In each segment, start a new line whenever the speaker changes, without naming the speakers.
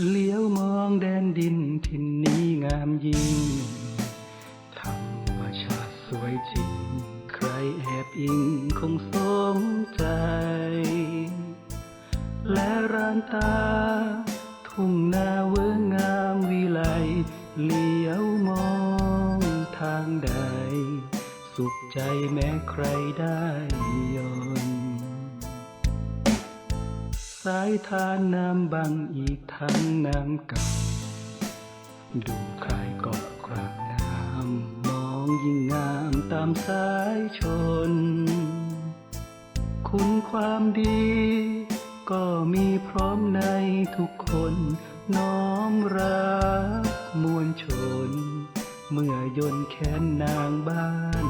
เลี้ยวมองแดนดินทินนี้งามยิ่ง ธรรมชาติสวยจริง ใครแอบอิงคงสมใจ และร้านตา ทุ่งนาเวิงงามวิไลเลี้ยวมองทางใด สุขใจแม้ใครได้ยนต์ สายทานน้ำบังอีกทั้งน้ำเก่า ดูคลายเกาะกลางน้ำมองยิ่งงามตามสายชน คุณความดี ก็มีพร้อมในทุกคนน้อมรักมวลชน เมื่อยนแขนนางบ้าน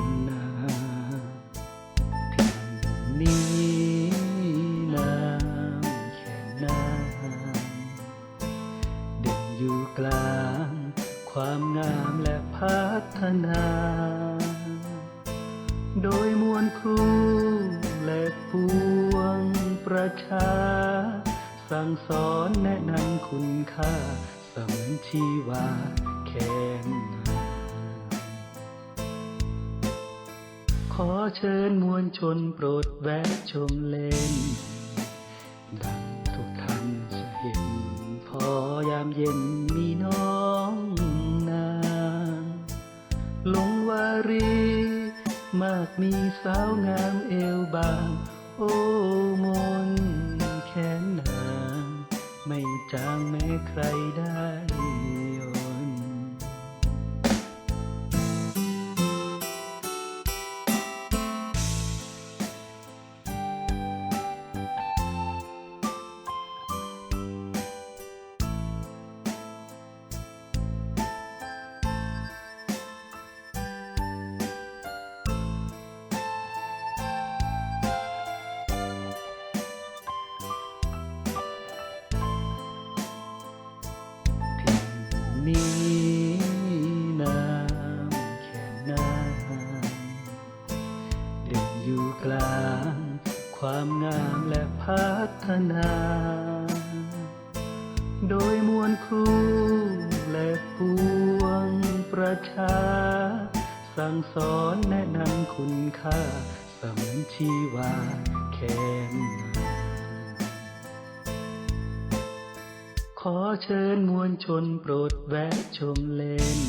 อยู่กลาง ความงามและพัฒนา โดยมวลครูและปวงประชา สั่งสอนแนะนำคุณค่าสมือนชีวาแค้นขอเชิญมวลชนโปรดแวะชมเล่นดังามเย็นมีน้องนางหลงวารี มากมีสาวงามเอวบาง โอ้มนแขนนาง ไม่จางแม้ใครได้ ที่นี้น้ำแค่น้ำเด่นอยู่กลาง ความงามและพัฒนา โดยมวลครูและปวงประชา สั่งสอนแนะนำคุณค่า สมชีวาแค้น ขอเชิญมวลชนโปรดแวะชมเล่น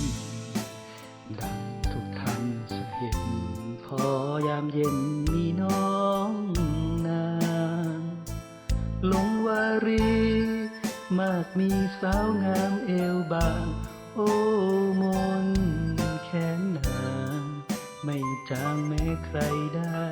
ดังทุกท่านจะเห็น พอยามเย็นมีน้องนางหลงวารี มากมีสาวงามเอวบาง โอ้มนแขนนาง ไม่จางแม้ใครได้